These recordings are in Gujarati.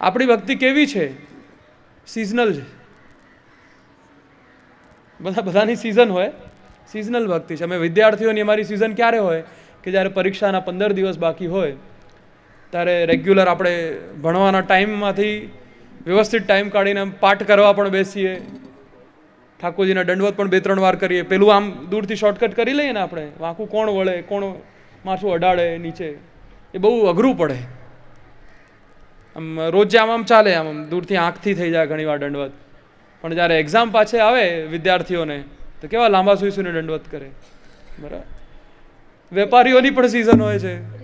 આપણી ભક્તિ કેવી છે? સિઝનલ છે. બધા બધાની સિઝન હોય. સિઝનલ ભક્તિ છે. અમે વિદ્યાર્થીઓની અમારી સિઝન ક્યારે હોય? કે જ્યારે પરીક્ષાના પંદર દિવસ બાકી હોય, ત્યારે રેગ્યુલર આપણે ભણવાના ટાઈમમાંથી વ્યવસ્થિત ટાઈમ કાઢીને પાઠ કરવા પણ બેસીએ. ઠાકોરજીના દંડવત પણ બે ત્રણ વાર કરીએ. પેલું આમ દૂરથી શોર્ટકટ કરી લઈએ ને આપણે. વાંકું કોણ વળે, કોણ માથું અડાડે, નીચે. એ બહુ અઘરું પડે. આમ રોજે આમ આમ ચાલે, આમ દૂરથી આંખથી થઈ જાય ઘણીવાર દંડવત. પણ જ્યારે એક્ઝામ પાછે આવે વિદ્યાર્થીઓને, તો કેવા લાંબા સુઈ સુઈને દંડવત કરે. બરાબર. વેપારીઓની પણ સિઝન હોય છે.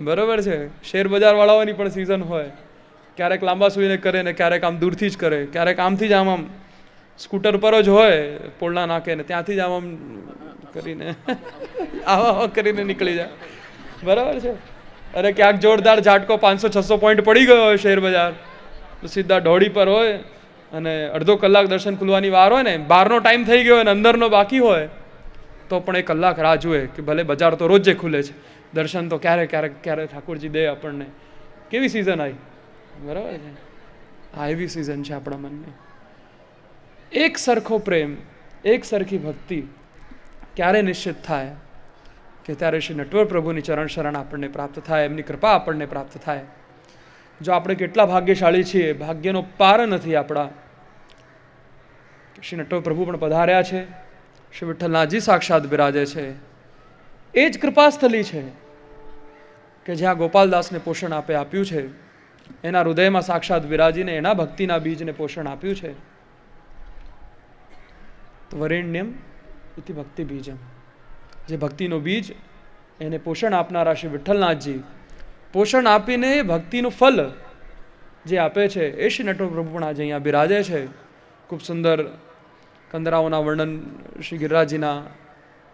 બરાબર છે. શેર બજારવાળાઓની પણ સિઝન હોય. ક્યારેક લાંબા સુઈને કરે ને ક્યારેક આમ દૂરથી જ કરે. ક્યારેક આમથી જ આમ આમ સ્કૂટર પર જ હોય પોળના નાખે ને ત્યાંથી જ આમ કરીને, આવા કરીને નીકળી જાય. બરાબર છે? અરે ક્યાંક જોરદાર ઝાટકો પાંચસો, છસો પોઈન્ટ પડી ગયો હોય શેર બજાર. તો સીધા ઢોળી પર હોય અને અડધો કલાક દર્શન ખુલવાની વાર હોય ને બહારનો ટાઈમ થઈ ગયો અને અંદરનો બાકી હોય, તો પણ એક કલાક રાહ જુએ કે ભલે બજાર તો રોજે ખુલે છે. દર્શન તો ક્યારે ક્યારેક ક્યારે ઠાકોરજી દે આપણને. કેવી સિઝન આવી? બરાબર છે? હા એવી સિઝન છે આપણા મનની. એક સરખો પ્રેમ એક સરખી ભક્તિ ક્યારે નિશ્ચિત થાય કે ત્યારે શ્રી નટવર પ્રભુની ચરણ શરણ આપણને પ્રાપ્ત થાય એમની કૃપા આપણને પ્રાપ્ત થાય જો આપણે કેટલા ભાગ્યશાળી છીએ, ભાગ્યનો પાર નથી આપણા. શ્રી નટવર પ્રભુ પણ પધાર્યા છે, શ્રી વિઠ્ઠલનાથજી સાક્ષાત બિરાજે છે. એ જ કૃપાસ્થલી છે કે જ્યાં ગોપાલદાસને પોષણ આપે આપ્યું છે. એના હૃદયમાં સાક્ષાત બિરાજીને, એના ભક્તિના બીજને પોષણ આપ્યું છે. તો વરેણ્યમ ઇતિ ભક્તિ બીજમ જે ભક્તિનો બીજ એને પોષણ આપનારા શ્રી વિઠ્ઠલનાથજી પોષણ આપીને ભક્તિનું ફલ જે આપે છે એ શ્રી નટો પ્રભુ પણ આજે અહીંયા બિરાજે છે ખૂબ સુંદર કંદરાઓના વર્ણન શ્રી ગિરિરાજીના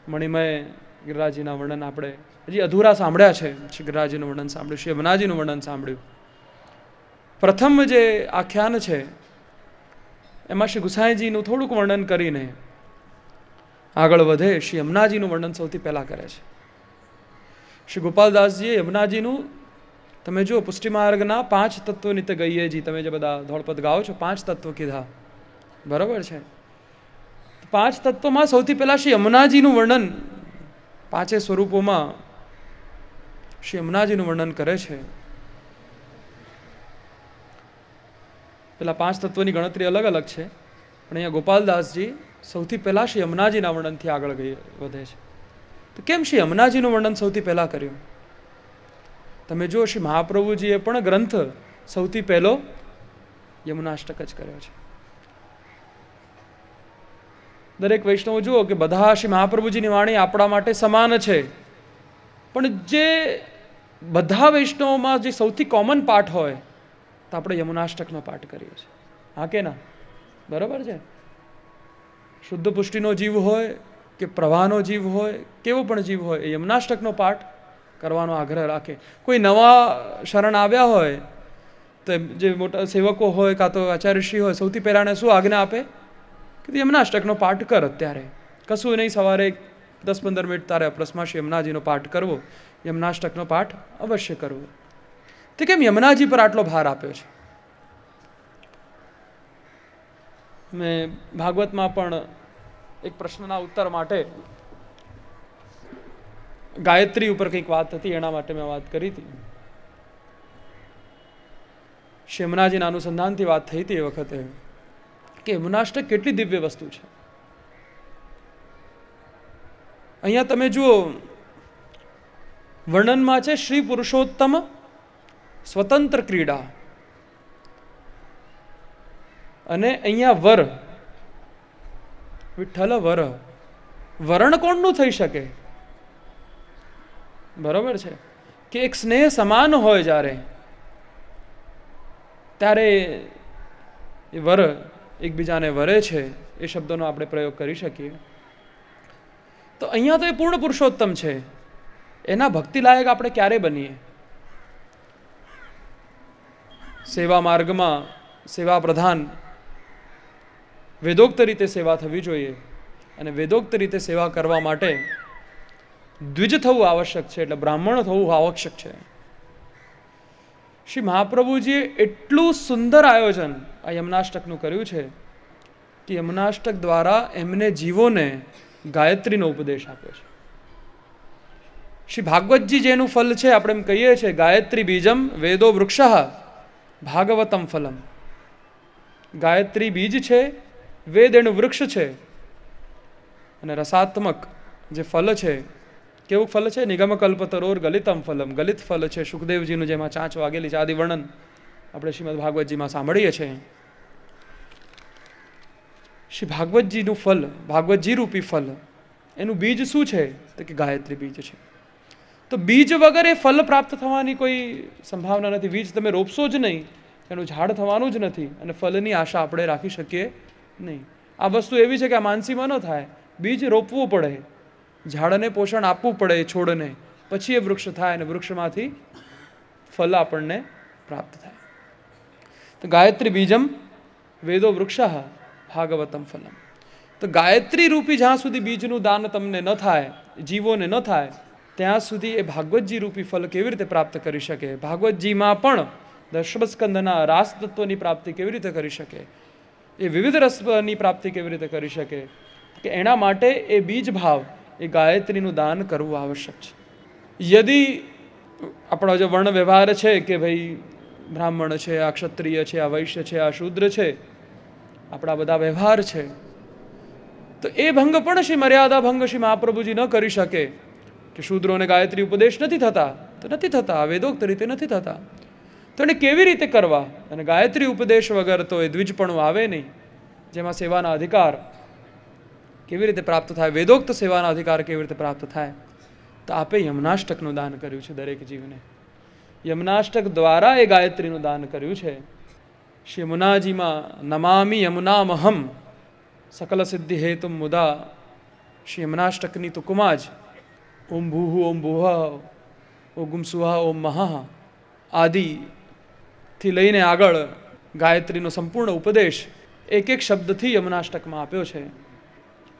મણિમય ગિરિરાજીના વર્ણન આપણે હજી અધૂરા સાંભળ્યા છે શ્રી ગિરિરાજીનું વર્ણન સાંભળ્યું, શ્રી અમનાજીનું વર્ણન સાંભળ્યું। પ્રથમ જે આખ્યાન છે, એમાં શ્રી ગુસાઈજીનું થોડુંક વર્ણન કરીને આગળ વધે, શ્રી યમુનાજીનું વર્ણન સૌથી પહેલાં કરે છે. શ્રી ગોપાલદાસજીએ યમુનાજીનું, તમે જુઓ પુષ્ટિમાર્ગના પાંચ તત્વો ગઈએ જી તમે જે બધા ધોળપદ ગાઓ છો, પાંચ તત્વો કીધા. બરાબર છે? પાંચ તત્વોમાં સૌથી પહેલાં શ્રી યમુનાજીનું વર્ણન પાંચે સ્વરૂપોમાં શ્રી યમુનાજીનું વર્ણન કરે છે. પેલા પાંચ તત્વોની ગણતરી અલગ અલગ છે. પણ અહીંયા ગોપાલદાસજી સૌથી પહેલાં શ્રી યમુનાજીના વર્ણનથી આગળ ગઈ, વધે છે. તો કેમ શ્રી યમુનાજીનું વર્ણન સૌથી પહેલાં કર્યું? તમે જુઓ, શ્રી મહાપ્રભુજીએ પણ ગ્રંથ સૌથી પહેલો યમુનાષ્ટક જ કર્યો છે. દરેક વૈષ્ણવ જુઓ કે બધા શ્રી મહાપ્રભુજીની વાણી આપણા માટે સમાન છે. પણ જે બધા વૈષ્ણવોમાં જે સૌથી કોમન પાઠ હોય, તો આપણે યમુનાષ્ટકનો પાઠ કરીએ છીએ. હા કે ના? બરાબર છે? શુદ્ધ પુષ્ટિનો જીવ હોય કે પ્રવાહનો જીવ હોય, કેવો પણ જીવ હોય, એ યમનાષ્ટકનો પાઠ કરવાનો આગ્રહ રાખે. કોઈ નવા શરણ આવ્યા હોય, તો જે મોટા સેવકો હોય કાં તો આચાર્યશ્રી હોય, સૌથી પહેલાંને શું આજ્ઞા આપે? કે યમનાષ્ટકનો પાઠ કર અત્યારે. કશું નહીં, સવારે દસ પંદર મિનિટ તારે અપ્રસમાશ યમનાજીનો પાઠ કરવો. યમનાષ્ટકનો પાઠ અવશ્ય કરવો. તે કેમ યમનાજી પર આટલો ભાર આપ્યો છે? મેં ભાગવતમાં પણ એક પ્રશ્નના ઉત્તર માટે ગાયત્રી ઉપર કંઈક વાત હતી, એના માટે મેં વાત કરી હતી. શ્રી અનુસંધાનથી વાત થઈ હતી એ વખતે કે યમુનાષ્ટક કેટલી દિવ્ય વસ્તુ છે. અહીંયા તમે જુઓ, વર્ણનમાં છે શ્રી પુરુષોત્તમ સ્વતંત્ર ક્રીડા. અને અહીંયા વર. વિઠ્ઠલ વર. વરણ કોણનું થઈ શકે? બરોબર છે. કે એક સ્નેહ સમાન હોય જ્યારે, ત્યારે એ વર એકબીજાને વરે છે, એ શબ્દનો આપણે પ્રયોગ કરી શકીએ. તો અહીંયા તો એ પૂર્ણ પુરુષોત્તમ છે. એના ભક્તિલાયક આપણે ક્યારે બનીએ? સેવા માર્ગમાં સેવા પ્રધાન વેદોક્ત રીતે સેવા થવી જોઈએ અને વેદોક્ત રીતે સેવા કરવા માટે દ્વિજ થવું આવશ્યક છે એટલે બ્રાહ્મણ થવું આવશ્યક છે. શ્રી મહાપ્રભુજીએ એટલું સુંદર આયોજન આ યમનાષ્ટકનું કર્યું છે કે યમનાષ્ટક દ્વારા એમને જીવોને ગાયત્રીનો ઉપદેશ આપ્યો છે. શ્રી ભાગવતજી જેનું ફલ છે આપણે એમ કહીએ છીએ, ગાયત્રી બીજમ વેદો વૃક્ષ ભાગવતમ ફલમ. ગાયત્રી બીજ છે વેદ એનું વૃક્ષ છે. અને રસાત્મક જે ફલ છે, કેવું ફલ છે? નિગમ કલ્પતરોર ગલિતમ ફલમ. ગલિત ફલ છે. સુખદેવજીનું જેમાં ચાંચ વાગેલી છે વર્ણન આપણે શ્રીમદ ભાગવતજીમાં સાંભળીએ છીએ. શ્રી ભાગવતજીનું ફલ ભાગવતજી રૂપી ફલ, એનું બીજ શું છે? તો કે ગાયત્રી બીજ છે. તો બીજ વગર એ ફલ પ્રાપ્ત થવાની કોઈ સંભાવના નથી. બીજ તમે રોપશો જ નહીં એનું ઝાડ થવાનું જ નથી અને ફલની આશા આપણે રાખી શકીએ નહીં. આ વસ્તુ એવી છે કે આ માનસીમાં ન થાય. બીજ રોપવું પડે. ઝાડને પોષણ આપવું પડે છોડને. પછી એ વૃક્ષ થાય અને વૃક્ષમાંથી ફલ આપણને પ્રાપ્ત થાય. તો ગાયત્રી બીજમ વેદો વૃક્ષ ભાગવતમ ફલમ. તો ગાયત્રી રૂપી જ્યાં સુધી બીજનું દાન તમને ન થાય, જીવોને ન થાય, ત્યાં સુધી એ ભાગવતજી રૂપી ફલ કેવી રીતે પ્રાપ્ત કરી શકે? ભાગવતજીમાં પણ દશમસ્કંદના રાસ તત્વની પ્રાપ્તિ કેવી રીતે કરી શકે? એ વિવિધ રસની પ્રાપ્તિ કેવી રીતે કરી શકે? કે એના માટે એ બીજ ભાવ, એ ગાયત્રીનું દાન કરવું આવશ્યક છે. યદી આપણો જે વર્ણ વ્યવહાર છે કે ભાઈ બ્રાહ્મણ છે, આ ક્ષત્રિય છે, આ વૈશ્ય છે, આ શૂદ્ર છે, આપણા બધા વ્યવહાર છે, તો એ ભંગ પણ શ્રી મર્યાદા ભંગ શ્રી મહાપ્રભુજી ન કરી શકે. કે શૂદ્રોને ગાયત્રી ઉપદેશ નથી થતા, તો નથી થતા વેદોક્ત રીતે નથી થતા. તો એને કેવી રીતે કરવા? અને ગાયત્રી ઉપદેશ વગર તો એ દ્વિજપણું આવે નહીં. જેમાં સેવાના અધિકાર કેવી રીતે પ્રાપ્ત થાય? વેદોક્ત સેવાના અધિકાર કેવી રીતે પ્રાપ્ત થાય? તો આપે યમનાષ્ટકનું દાન કર્યું છે દરેક જીવને. યમનાષ્ટક દ્વારા એ ગાયત્રીનું દાન કર્યું છે. શ્રી યમુનાજીમાં નમામી યમુનામહમ સકલ સિદ્ધિ હેતુ મુદા. શ્રી યમનાષ્ટકની તુકમાં જ ઓમ ભૂહ, ઓમ ભુહ, ઓમ સુહા, ઓમ મહા આદિથી લઈને આગળ ગાયત્રીનો સંપૂર્ણ ઉપદેશ એક એક શબ્દથી યમુનાષ્ટકમાં આપ્યો છે.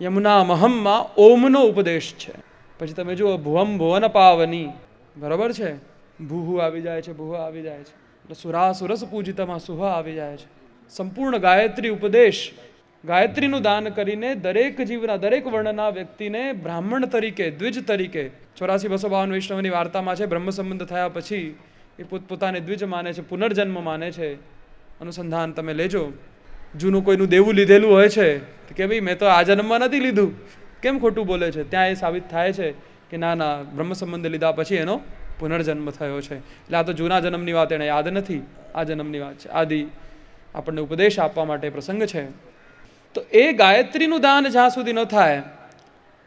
યમુના મહમમાં ઓમનો ઉપદેશ છે. પછી તમે જુઓ, ભુવમ ભુવન પાવની, બરાબર છે? ભૂહુ આવી જાય છે, ભૂહ આવી જાય છે. એટલે સુરા સુરસ પૂજિતમાં સુહ આવી જાય છે. સંપૂર્ણ ગાયત્રી ઉપદેશ ગાયત્રીનું દાન કરીને દરેક જીવના, દરેક વર્ણના વ્યક્તિને બ્રાહ્મણ તરીકે, દ્વિજ તરીકે ચોરાસી બસો બાવન વૈષ્ણવની વાર્તામાં છે બ્રહ્મ સંબંધ થયા પછી એ પોતપોતાને દ્વિજ માને છે, પુનર્જન્મ માને છે. અનુસંધાન તમે લેજો. જૂનું કોઈનું દેવું લીધેલું હોય છે કે ભાઈ, મેં તો આ જન્મમાં નથી લીધું. કેમ ખોટું બોલે છે? ત્યાં એ સાબિત થાય છે કે ના ના બ્રહ્મ સંબંધ લીધા પછી એનો પુનર્જન્મ થયો છે. એટલે આ તો જૂના જન્મની વાત, એને યાદ નથી. આ જન્મની વાત છે. આદિ આપણને ઉપદેશ આપવા માટે પ્રસંગ છે. તો એ ગાયત્રીનું દાન જ્યાં સુધી ન થાય,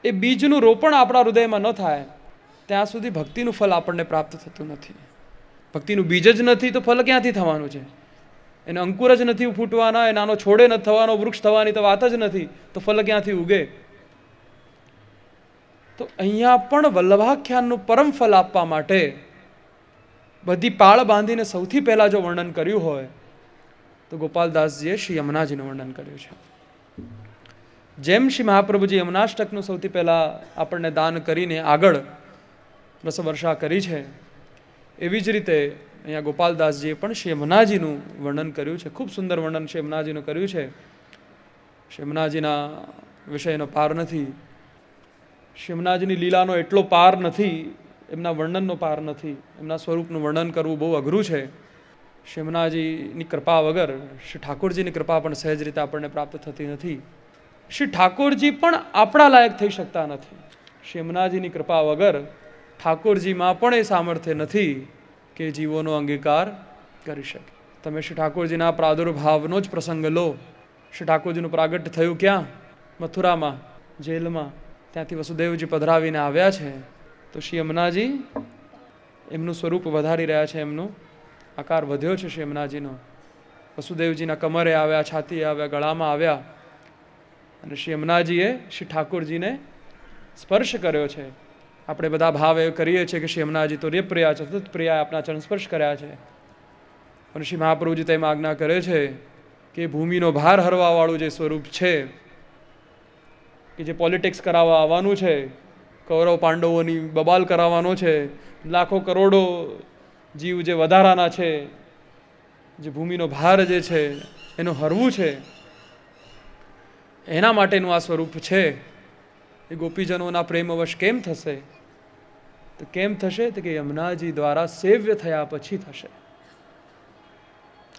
એ બીજનું રોપણ આપણા હૃદયમાં ન થાય, ત્યાં સુધી ભક્તિનું ફલ આપણને પ્રાપ્ત થતું નથી. ભક્તિનું બીજ જ નથી, તો ફલ ક્યાંથી થવાનું છે? એને અંકુર જ નથી ફૂટવાના એ નાનો છોડે નથી થવાનો, વૃક્ષ થવાની તો વાત જ નથી, તો ફલ ક્યાંથી ઉગે? તો અહીંયા પણ વલ્લભાખ્યાનનું પરમ ફલ આપવા માટે બધી પાળ બાંધીને સૌથી પહેલાં જો વર્ણન કર્યું હોય, તો ગોપાલદાસજીએ શ્રી યમુનાજીનું વર્ણન કર્યું છે. જેમ શ્રી મહાપ્રભુજી યમુનાષ્ટકનું સૌથી પહેલાં આપણને દાન કરીને આગળ રસવર્ષા કરી છે એવી જ રીતે અહીંયા ગોપાલદાસજીએ પણ શ્રી વર્ણન કર્યું છે. ખૂબ સુંદર વર્ણન શ્રી કર્યું છે. શ્રી વિષયનો પાર નથી. શ્રી લીલાનો એટલો પાર નથી, એમના વર્ણનનો પાર નથી. એમના સ્વરૂપનું વર્ણન કરવું બહુ અઘરું છે. શ્રી કૃપા વગર શ્રી ઠાકોરજીની કૃપા પણ સહેજ રીતે આપણને પ્રાપ્ત થતી નથી. શ્રી ઠાકોરજી પણ આપણા લાયક થઈ શકતા નથી. શ્રી કૃપા વગર ઠાકોરજીમાં પણ એ સામર્થ્ય નથી કે જીવોનો અંગીકાર કરી શકે. તમે શ્રી ઠાકોરજીના પ્રાદુર્ભાવનો જ પ્રસંગ લો. શ્રી ઠાકોરજીનું પ્રાગટ્ય થયું ક્યાં? મથુરામાં, જેલમાં. ત્યાંથી વસુદેવજી પધરાવીને આવ્યા છે. તો શ્રી યમુનાજી એમનું સ્વરૂપ વધારી રહ્યા છે, એમનું આકાર વધ્યો છે શ્રી યમુનાજીનો વસુદેવજીના કમરે આવ્યા, છાતીએ આવ્યા, ગળામાં આવ્યા. અને શ્રી યમુનાજીએ શ્રી ઠાકોરજીને સ્પર્શ કર્યો છે. આપણે બધા ભાવ એ કરીએ છીએ કે શ્રી યમુનાજી તો રેપ્રિયા છે સતત પ્રિયા આપણા ચરણ સ્પર્શ કર્યા છે. અને શ્રી મહાપ્રભુજી તેમાં આજ્ઞા કરે છે કે ભૂમિનો ભાર હરવાવાળું જે સ્વરૂપ છે, કે જે પોલિટિક્સ કરાવવા આવવાનું છે, કૌરવ પાંડવોની બબાલ કરાવવાનો છે, લાખો કરોડો જીવ જે વધારાના છે, જે ભૂમિનો ભાર જે છે, એનું હરવું છે, એના માટેનું આ સ્વરૂપ છે. એ ગોપીજનોના પ્રેમવશ કેમ થશે? તો કેમ થશે? તો કે યમુનાજી દ્વારા સેવ્ય થયા પછી થશે.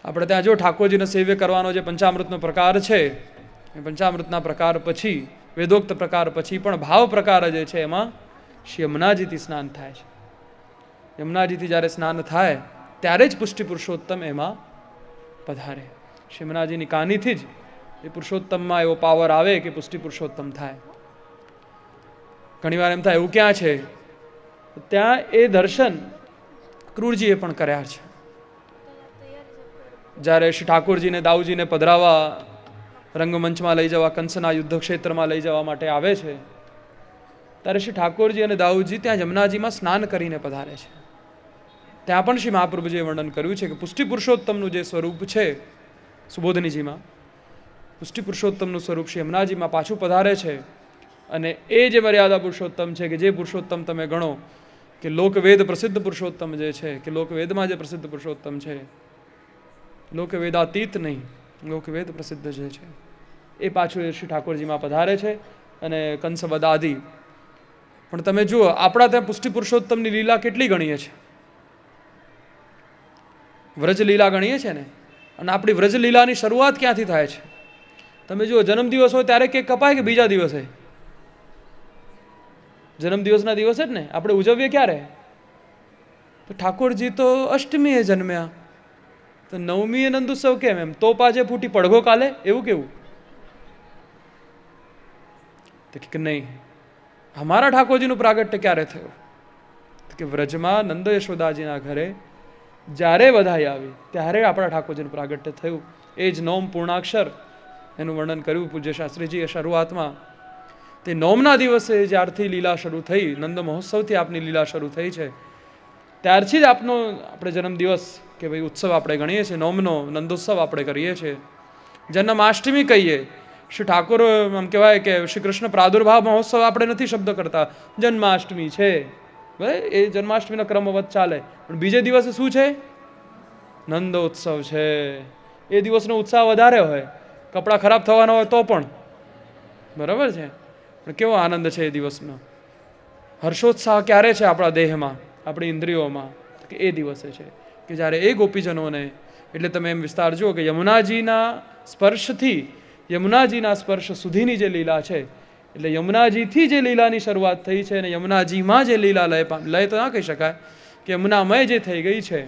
આપણે ત્યાં જો ઠાકોરજીને સેવ્ય કરવાનો જે પંચામૃતનો પ્રકાર છે, એ પંચામૃતના પ્રકાર પછી, વેદોક્ત પ્રકાર પછી પણ ભાવ પ્રકાર જે છે એમાં શ્રી યમુનાજીથી સ્નાન થાય છે. યમુનાજીથી જ્યારે સ્નાન થાય, ત્યારે જ પુષ્ટિ પુરુષોત્તમ એમાં પધારે. શ્રી યમુનાજીની કાનીથી જ એ પુરુષોત્તમમાં એવો પાવર આવે કે પુષ્ટિ પુરુષોત્તમ થાય. ઘણીવાર એમ થાય, એવું ક્યાં છે? ત્યાં એ દર્શન ક્રૂરજીએ પણ કર્યા છે. જ્યારે શ્રી ઠાકોરજીને દાઉજીને પધરાવા રંગમંચમાં લઈ જવા, કંસના યુદ્ધ ક્ષેત્રમાં લઈ જવા માટે આવે છે, ત્યારે શ્રી ઠાકોરજી અને દાઉજી ત્યાં જમનાજીમાં સ્નાન કરીને પધારે છે. ત્યાં પણ શ્રી મહાપ્રભુજીએ વર્ણન કર્યું છે કે પુષ્ટિ પુરુષોત્તમનું જે સ્વરૂપ છે સુબોધનીજીમાં પુષ્ટિ પુરુષોત્તમનું સ્વરૂપ શ્રી યમનાજીમાં પાછું પધારે છે. અને એ જે મર્યાદા પુરુષોત્તમ છે કે જે પુરુષોત્તમ તમે ગણો, કે લોકવેદ પ્રસિદ્ધ પુરુષોત્તમ જે છે, કે લોકવેદમાં જે પ્રસિદ્ધ પુરુષોત્તમ છે, લોકવેદાતીત નહીં, લોકવેદ પ્રસિદ્ધ જે છે, એ પાછું શ્રી ઠાકોરજીમાં પધારે છે અને કંસવદાદિ. પણ તમે જુઓ, આપણા ત્યાં પુષ્ટિ પુરુષોત્તમની લીલા કેટલી ગણીએ છે? વ્રજ લીલા ગણીએ છે ને? અને આપણી વ્રજ લીલાની શરૂઆત ક્યાંથી થાય છે? તમે જુઓ, જન્મદિવસ હોય ત્યારે કેક કપાય કે બીજા દિવસે? જન્મદિવસના દિવસે જ ને? આપણે ઉજવીએ ક્યારે? તો ઠાકોરજી તો અષ્ટમીએ જન્મ્યા. તો નવમીએ નંદુત્સવ કેમ એમ? તો પાજે ફૂટી પડઘો કાલે? એવું કેવું? તો કે નહીં. અમારા ઠાકોરજીનું પ્રાગટ્ય ક્યારે થયું? કે વ્રજમાં નંદ યશોદાજીના ઘરે જ્યારે વધાઈ આવી, ત્યારે આપણા ઠાકોરજીનું પ્રાગટ્ય થયું. એ જ નોમ પૂર્ણાક્ષર. એનું વર્ણન કર્યું પૂજ્ય શાસ્ત્રીજીએ શરૂઆતમાં. તે નોમના દિવસે જ્યારથી લીલા શરૂ થઈ, નંદ મહોત્સવથી આપની લીલા શરૂ થઈ છે, ત્યારથી જ આપનો આપણે જન્મદિવસ કે ભાઈ ઉત્સવ આપણે ગણીએ છીએ નોમનો નંદોત્સવ આપણે કરીએ છીએ. જન્માષ્ટમી કહીએ, શ્રી ઠાકોર આમ કહેવાય કે શ્રી કૃષ્ણ પ્રાદુર્ભાવ મહોત્સવ આપણે નથી શબ્દ કરતા, જન્માષ્ટમી છે. ભાઈ, એ જન્માષ્ટમીનો ક્રમવત ચાલે. પણ બીજે દિવસે શું છે? નંદોત્સવ છે. એ દિવસનો ઉત્સાહ વધારે હોય. કપડાં ખરાબ થવાના હોય તો પણ. બરાબર છે? પણ કેવો આનંદ છે એ દિવસનો? હર્ષોત્સાહ ક્યારે છે આપણા દેહમાં, આપણી ઇન્દ્રિયોમાં? કે એ દિવસે છે? કે જ્યારે એ ગોપીજનોને, એટલે તમે એમ વિસ્તાર જુઓ કે યમુનાજીના સ્પર્શથી, યમુનાજીના સ્પર્શ સુધીની જે લીલા છે, એટલે યમુનાજીથી જે લીલાની શરૂઆત થઈ છે અને યમુનાજીમાં જે લીલા લય લય તો ના કહી શકાય, કે યમુનામય જે થઈ ગઈ છે,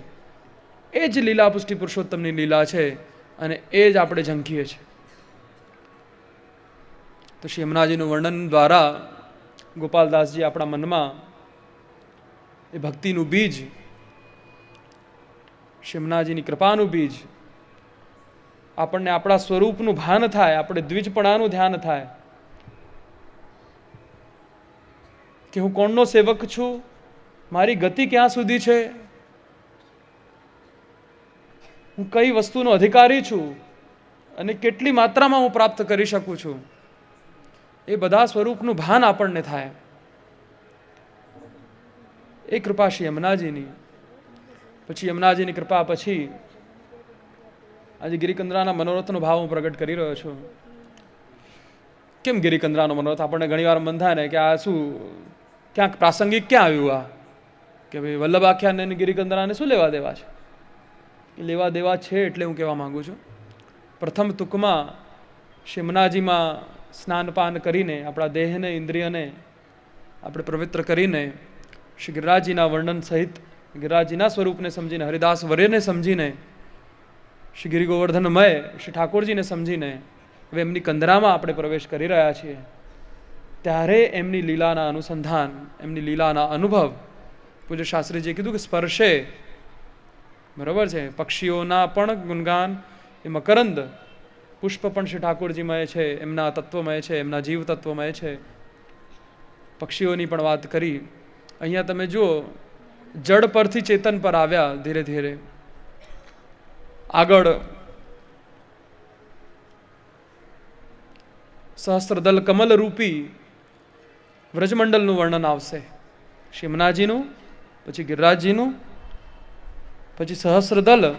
એ જ લીલા પુષ્ટિ પુરુષોત્તમની લીલા છે અને એ જ આપણે ઝંખીએ છીએ. તો શ્રી યમુનાજીનું વર્ણન દ્વારા ગોપાલદાસજી આપણા મનમાં એ ભક્તિનું બીજ શિમનાજીની કૃપાનું બીજ, આપણને આપણા સ્વરૂપનું ભાન થાય, આપણે દ્વિજપણાનું ધ્યાન થાય કે હું કોણનો સેવક છું, મારી ગતિ ક્યાં સુધી છે? હું કઈ વસ્તુનો અધિકારી છું અને કેટલી માત્રામાં હું પ્રાપ્ત કરી શકું છું? એ બધા સ્વરૂપનું ભાન આપણને થાય. એ કૃપા શ્રી યમુનાજીની. પછી યમુનાજીની કૃપા પછી આજે ગિરિકંદરાના મનોરથનો ભાવ હું પ્રગટ કરી રહ્યો છું. કેમ ગિરિકંદરાનો મનોરથ? આપણને ઘણીવાર મન થાય ને કે આ શું, ક્યાંક પ્રાસંગિક ક્યાં આવ્યું આ? કે ભાઈ વલ્લભ આખ્યાન ગિરિકંદરાને શું લેવા દેવા છે? એ લેવા દેવા છે એટલે હું કહેવા માગું છું. પ્રથમ ટૂંકમાં શિમનાજીમાં સ્નાનપાન કરીને, આપણા દેહને, ઇન્દ્રિયને આપણે પવિત્ર કરીને શ્રી ગિરિરાજજીના વર્ણન સહિત, ગિરિરાજજીના સ્વરૂપને સમજીને, હરિદાસ વર્યને સમજીને, શ્રી ગિરિ ગોવર્ધનમય શ્રી ઠાકોરજીને સમજીને, હવે એમની કંદરામાં આપણે પ્રવેશ કરી રહ્યા છીએ. ત્યારે એમની લીલાના અનુસંધાન, એમની લીલાના અનુભવ, પૂજ્ય શાસ્ત્રીજીએ કીધું કે સ્પર્શે. બરાબર છે. પક્ષીઓના પણ ગુણગાન એ મકરંદ પુષ્પ પણ શ્રી ઠાકોરજીમય છે, એમના તત્વમય છે, એમના જીવ તત્વમય છે. પક્ષીઓની પણ વાત કરી. અહીંયા તમે જુઓ જડ પરથી ચેતન પર આવ્યા ધીરે ધીરે. આગળ સહસ્ત્રદલ કમલ રૂપી વ્રજમંડલનું વર્ણન આવશે. શિમનાજીનું પછી ગિરિરાજજીનું, પછી સહસ્રદલ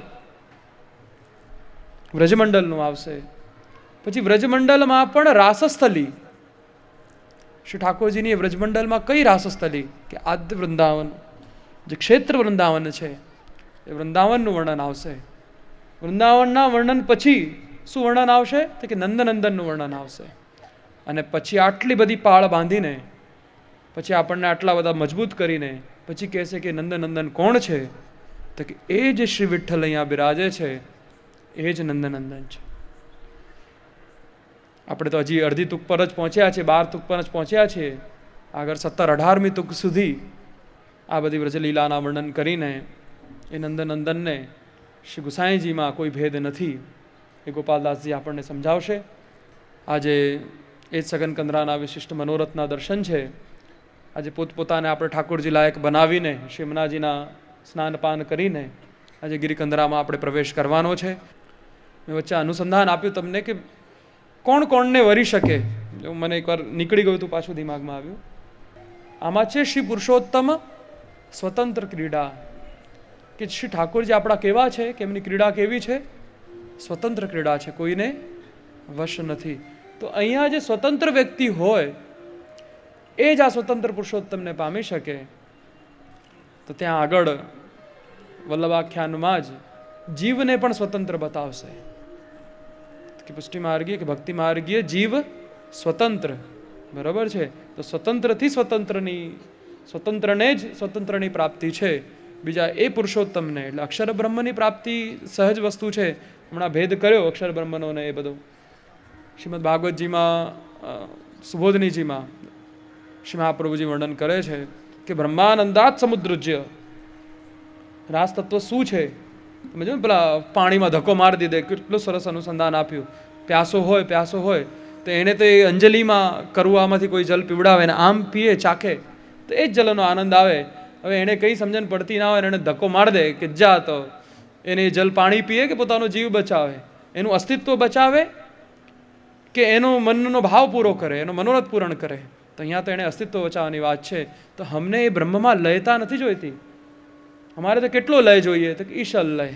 વ્રજમંડલનું આવશે. પછી વ્રજમંડલમાં પણ રાસસ્થલી. શ્રી ઠાકોરજીની વ્રજમંડલમાં કઈ રાસસ્થલી? કે આદ્ય વૃંદાવન. જે ક્ષેત્ર વૃંદાવન છે, એ વૃંદાવનનું વર્ણન આવશે. વૃંદાવનના વર્ણન પછી શું વર્ણન આવશે? તો કે નંદનંદનનું વર્ણન આવશે. અને પછી આટલી બધી પાળ બાંધીને, પછી આપણને આટલા બધા મજબૂત કરીને, પછી કહેશે કે નંદનંદન કોણ છે? તો કે એ જે શ્રી વિઠ્ઠલ અહીંયા બિરાજે છે એ જ નંદનંદન છે. આપણે તો હજી અડધી તુક પર જ પહોંચ્યા છીએ, બાર તુક પર જ પહોંચ્યા છીએ. આગળ સત્તર અઢારમી તુક સુધી આ બધી વ્રજલીલાના વર્ણન કરીને એ નંદનંદનને શ્રી ગુસાઈજીમાં કોઈ ભેદ નથી. એ ગોપાલદાસજી આપણને સમજાવશે. આજે એ જ સગન કંદરાના વિશિષ્ટ મનોરથના દર્શન છે. આજે પોતપોતાને આપણે ઠાકોરજી લાયક બનાવીને શિમનાજીના સ્નાનપાન કરીને આજે ગિરિકંદરામાં આપણે પ્રવેશ કરવાનો છે. મેં વચ્ચે અનુસંધાન આપ્યું તમને કે કોણ કોણને વરી શકે? મને એકવાર નીકળી ગયું હતું પાછું દિમાગમાં આવ્યું. આમાં છે શ્રી પુરુષોત્તમ સ્વતંત્ર ક્રીડા. કે શ્રી ઠાકોરજી આપણા કેવા છે? કે એમની ક્રીડા કેવી છે? સ્વતંત્ર ક્રીડા છે, કોઈને વશ નથી. તો અહીંયા જે સ્વતંત્ર વ્યક્તિ હોય, એ જ આ સ્વતંત્ર પુરુષોત્તમને પામી શકે. તો ત્યાં આગળ વલ્લભાખ્યાનમાં જ જીવને પણ સ્વતંત્ર બતાવશે. કે પુષ્ટિ માર્ગીય કે ભક્તિ માર્ગીય જીવ સ્વતંત્ર. બરાબર છે? તો સ્વતંત્રથી સ્વતંત્રની, સ્વતંત્રને જ સ્વતંત્રની પ્રાપ્તિ છે. બીજા એ પુરુષોત્તમને, એટલે અક્ષર બ્રહ્મની પ્રાપ્તિ સહજ વસ્તુ છે. હમણાં ભેદ કર્યો અક્ષર બ્રહ્મનો ને એ બધું. શ્રીમદ ભાગવતજીમાં સુબોધનીજીમાં શ્રી મહાપ્રભુજી વર્ણન કરે છે કે બ્રહ્માનંદાત સમુદ્રજ્ય. રાસ તત્વ શું છે? તમે જો પેલા પાણીમાં ધક્કો મારી દીધે, કેટલું સરસ અનુસંધાન આપ્યું. પ્યાસો હોય પ્યાસો હોય, તો એણે તો એ અંજલિમાં કરુવામાંથી કોઈ જલ પીવડાવે ને આમ પીએ, ચાખે, તો એ જ જલનો આનંદ આવે. હવે એણે કંઈ સમજણ પડતી ના હોય એણે ધક્કો મારી દે કે જા તો. એને જલ પાણી પીએ કે પોતાનો જીવ બચાવે? એનું અસ્તિત્વ બચાવે કે એનો મનનો ભાવ પૂરો કરે, એનો મનોરથ પૂરણ કરે? તો અહીંયા તો એણે અસ્તિત્વ બચાવવાની વાત છે. તો અમને એ બ્રહ્મમાં લયતા નથી જોઈતી. અમારે તો કેટલો લય જોઈએ? તો ઈશલ લય.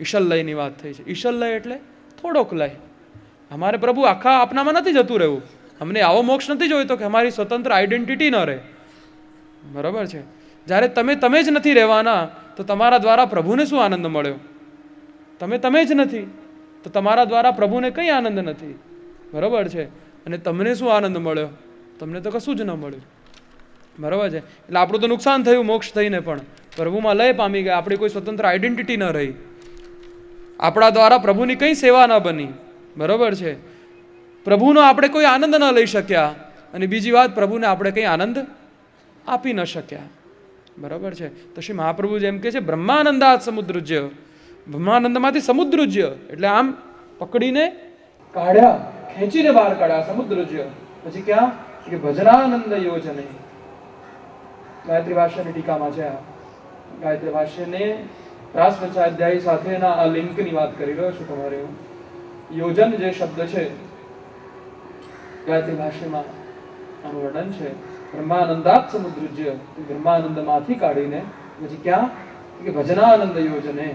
ઈશલ લયની વાત થઈ છે. ઈશલ લય એટલે થોડોક લય. અમારે પ્રભુ આખા આપનામાં નથી જતું રહેવું. અમને આવો મોક્ષ નથી જોઈતો કે અમારી સ્વતંત્ર આઈડેન્ટિટી ન રહે. બરાબર છે? જ્યારે તમે તમે જ નથી રહેવાના, તો તમારા દ્વારા પ્રભુને શું આનંદ મળ્યો? તમે તમે જ નથી, તો તમારા દ્વારા પ્રભુને કંઈ આનંદ નથી. બરાબર છે? અને તમને શું આનંદ મળ્યો? તમને તો કશું જ ન મળ્યું. બરાબર છે? એટલે આપણું તો નુકસાન થયું, મોક્ષ થઈને પણ. પ્રભુમાં લય પામી ગયા, આપણી કોઈ સ્વતંત્ર આઈડેન્ટિટી ન રહી. આપણા દ્વારા પ્રભુની કંઈ સેવા ન બની. બરાબર છે? પ્રભુનો આપણે કોઈ આનંદ ન લઈ શક્યા. અને બીજી વાત, પ્રભુને આપણે કંઈ આનંદ આપી ન શક્યા. બરાબર છે? તો શ્રી મહાપ્રભુ જેમ કે છે, બ્રહ્માનંદાત સમુદ્રુજ્ય. બ્રહ્માનંદમાંથી સમુદ્રુજ્ય. એટલે આમ પકડીને કાઢ્યા, ખેંચીને બહાર કાઢ્યા સમુદ્રુજ્ય. પછી ક્યાં? કે ભજનાનંદ યોજને. ગાયત્રી ભાષ્યની ટીકામાં છે ગાયત્રી ભાષ્યને રાસ પંચાધ્યાય સાથેના આ લિંકની વાત કરી રહ્યો છું તમારે. યોજન જે શબ્દ છે, ગાયત્રી ભાષ્યમાં આનું વર્ણન છે. બ્રહ્માનંદાત સમુદ્રજ્ય બ્રહ્માનંદમાંથી કાઢીને પછી ક્યાં? કે ભજનાનંદ યોજને.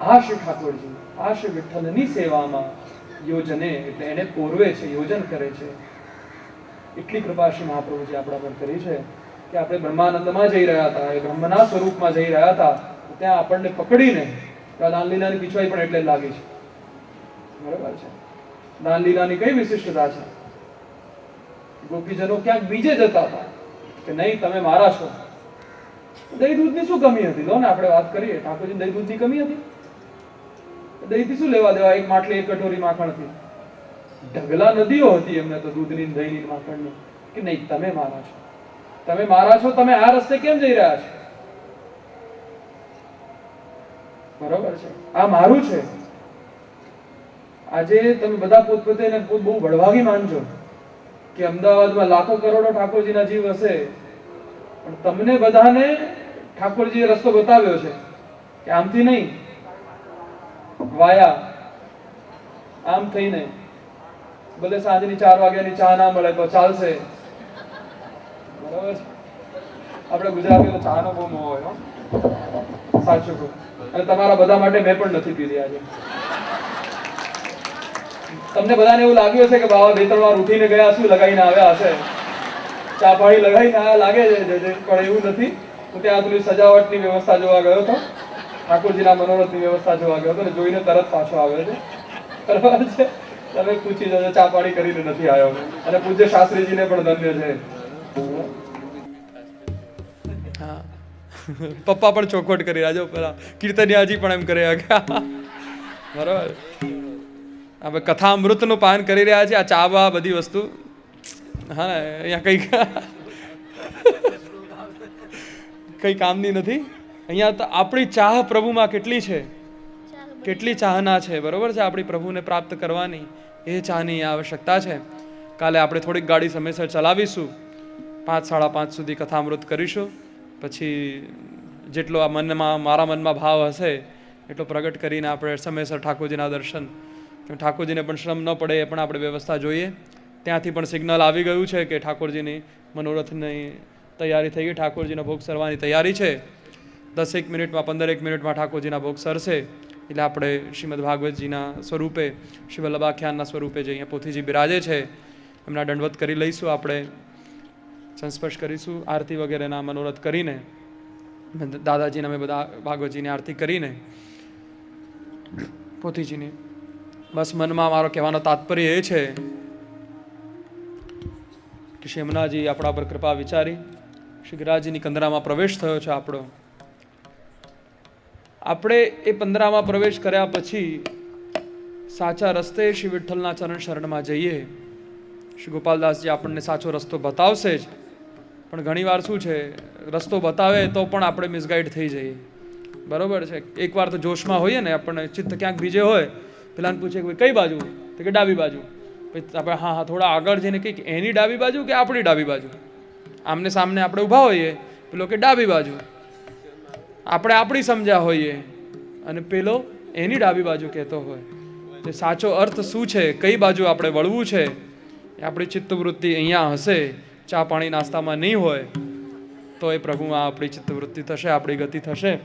આ શ્રી ઠાકોરજી, આ શ્રી વિઠ્ઠલની સેવામાં યોજને, એટલે એને પોરવે છે, યોજન કરે છે. એટલી કૃપા શ્રી મહાપ્રભુજી આપણા પર કરી છે. કે આપણે બ્રહ્માનંદમાં જઈ રહ્યા હતા, એ બ્રહ્મના સ્વરૂપમાં જઈ રહ્યા હતા ત્યાં આપણને પકડીને લાલલીલાની પીછવાઈ પણ એટલે લાગી છે. બરાબર છે? દાનલીલાની કઈ વિશિષ્ટતા છે? ગોપીજનો ક્યાંક બીજે જતા હતા કે નહીં, તમે મારા છો. દહીં દૂધની શું કમી હતી? લો ને આપણે વાત કરીએ, ઠાકોરજી દહીં દૂધની કમી હતી? દહીંથી શું લેવા દેવા? એક માટલી, એક કટોરી માખણથી ઢગલા નદીઓ હતી એમને તો દૂધની દહીંની માખણની, કે નહીં, તમે મારા છો. તમે મારા છો, તમે આ રસ્તે કેમ જઈ રહ્યા છો? બરોબર છે. આ મારું છે. આજે તમે બધા પોતપોતે બહુ બળવાગી માનજો કે અમદાવાદમાં લાખો કરોડો ઠાકોરજીના જીવ હશે. પણ તમને બધાને ઠાકોરજીએ રસ્તો બતાવ્યો છે કે આમથી નહીં. વાયા. આમ થઈને. ભલે સાંજની ચાર વાગ્યાની ચા ના મળે તો ચાલશે. બરાબર? આપણે ગુજરાતીઓ ચાનો બહુ મોહ હોય સાચું કહું. અને તમારા બધા માટે મેં પણ નથી પીધી આજે. તમને બધાને એવું લાગ્યું હશે કે બાવા બે ત્રણ વાર ઉઠીને ગયા શું લગાવીને આવ્યા હશે. ચા પાણી લગાવીને આવ્યા લાગે છે પણ એવું નથી. હું ત્યાં પેલી સજાવટની વ્યવસ્થા જોવા ગયો હતો. ઠાકોરજીના મનોરથની વ્યવસ્થા જોવા ગયો હતો ને જોઈને તરત પાછો આવ્યો છે. બરાબર છે? તમે પૂછી જજો, ચા પાણી કરીને નથી આવ્યો. અને પૂજ્ય શાસ્ત્રીજીને પણ ધન્ય છે. હા. પપ્પા પણ ચોખવટ કરી રહ્યા છે પેલા. કીર્તનિયાજી પણ એમ કરી રહ્યા બરાબર. બરાબર આપણે કથામૃતનું પાન કરી રહ્યા છે. આ ચા બા બધી વસ્તુ. હા ને અહીંયા કંઈક કંઈ કામની નથી. અહીંયા તો આપણી ચાહ પ્રભુમાં કેટલી છે? કેટલી ચાહના છે? બરાબર છે? આપણી પ્રભુને પ્રાપ્ત કરવાની એ ચાહની આવશ્યકતા છે. કાલે આપણે થોડીક ગાડી સમયસર ચલાવીશું. પાંચ, સાડા પાંચ સુધી કથામૃત કરીશું. પછી જેટલો આ મનમાં, મારા મનમાં ભાવ હશે, એટલો પ્રગટ કરીને આપણે સમયસર ઠાકોરજીના દર્શન. ઠાકોરજીને પણ શ્રમ ન પડે એ પણ આપણે વ્યવસ્થા જોઈએ. ત્યાંથી પણ સિગ્નલ આવી ગયું છે કે ઠાકોરજીની મનોરથની તૈયારી થઈ ગઈ. ઠાકોરજીનો ભોગ સરવાની તૈયારી છે. દસેક મિનિટમાં, પંદરેક મિનિટમાં ઠાકોરજીના ભોગ સરશે. એટલે આપણે શ્રીમદ ભાગવતજીના સ્વરૂપે, શ્રી વલ્લભાખ્યાનના સ્વરૂપે જે અહીંયા પોથીજી બિરાજે છે, એમના દંડવત કરી લઈશું આપણે. સંસ્પર્શ કરીશું, આરતી વગેરેના મનોરથ કરીને, દાદાજીને અમે બધા, ભાગવતજીની આરતી કરીને, પોથીજીની. બસ મનમાં મારો કહેવાનો તાત્પર્ય એ છે કે શ્રી યમુનાજી આપણા પર કૃપા વિચારી, શ્રી ગિરાજીની કંદરામાં પ્રવેશ થયો છે આપણો. આપણે એ પંદરામાં પ્રવેશ કર્યા પછી સાચા રસ્તે શ્રી વિઠ્ઠલના ચરણ શરણમાં જઈએ. શ્રી ગોપાલદાસજી આપણને સાચો રસ્તો બતાવશે જ. પણ ઘણીવાર શું છે, રસ્તો બતાવે તો પણ આપણે મિસગાઈડ થઈ જઈએ. બરોબર છે? એકવાર તો જોશમાં હોઈએ ને, આપણને ચિત્ત ક્યાંક બીજે હોય, પેલાને પૂછે કે કઈ બાજુ? તો કે ડાબી બાજુ. પછી આપણે હા હા, થોડા આગળ જઈને કંઈક એની ડાબી બાજુ કે આપણી ડાબી બાજુ? આમને સામને આપણે ઊભા હોઈએ, પેલો કે ડાબી બાજુ. આપણે આપણી સમજ્યા હોઈએ, અને પેલો એની ડાબી બાજુ કહેતો હોય. તે સાચો અર્થ શું છે? કઈ બાજુ આપણે વળવું છે? આપણી ચિત્તવૃત્તિ અહીંયા હશે. ચા પાણી નાસ્તામાં નહીં હોય તો એ પ્રભુમાં આપણી ચિત્તવૃત્તિ થશે, આપણી ગતિ થશે.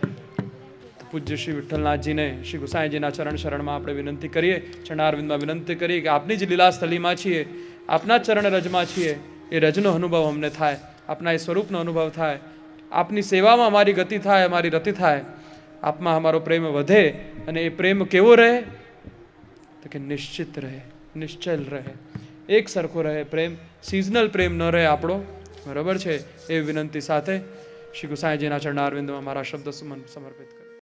પૂજ્ય શ્રી વિઠ્ઠલનાથજીને, શ્રી ગુસાઈજીના ચરણ શરણમાં આપણે વિનંતી કરીએ, ચરણારવિંદમાં વિનંતી કરીએ કે આપની જ લીલા સ્થલીમાં છીએ, આપના ચરણ રજમાં છીએ, એ રજનો અનુભવ અમને થાય, આપના એ સ્વરૂપનો અનુભવ થાય, આપની સેવામાં અમારી ગતિ થાય, અમારી રતિ થાય, આપમાં અમારો પ્રેમ વધે અને એ પ્રેમ કેવો રહે? તો કે નિશ્ચિત રહે, નિશ્ચલ રહે. એક સરખો રહે પ્રેમ સિઝનલ પ્રેમ ન રહે આપણો. બરાબર છે? એ વિનંતી સાથે શ્રી ગુસાઈજીના ચરણારવિંદમાં મારા શબ્દ સુમન સમર્પિત કરું.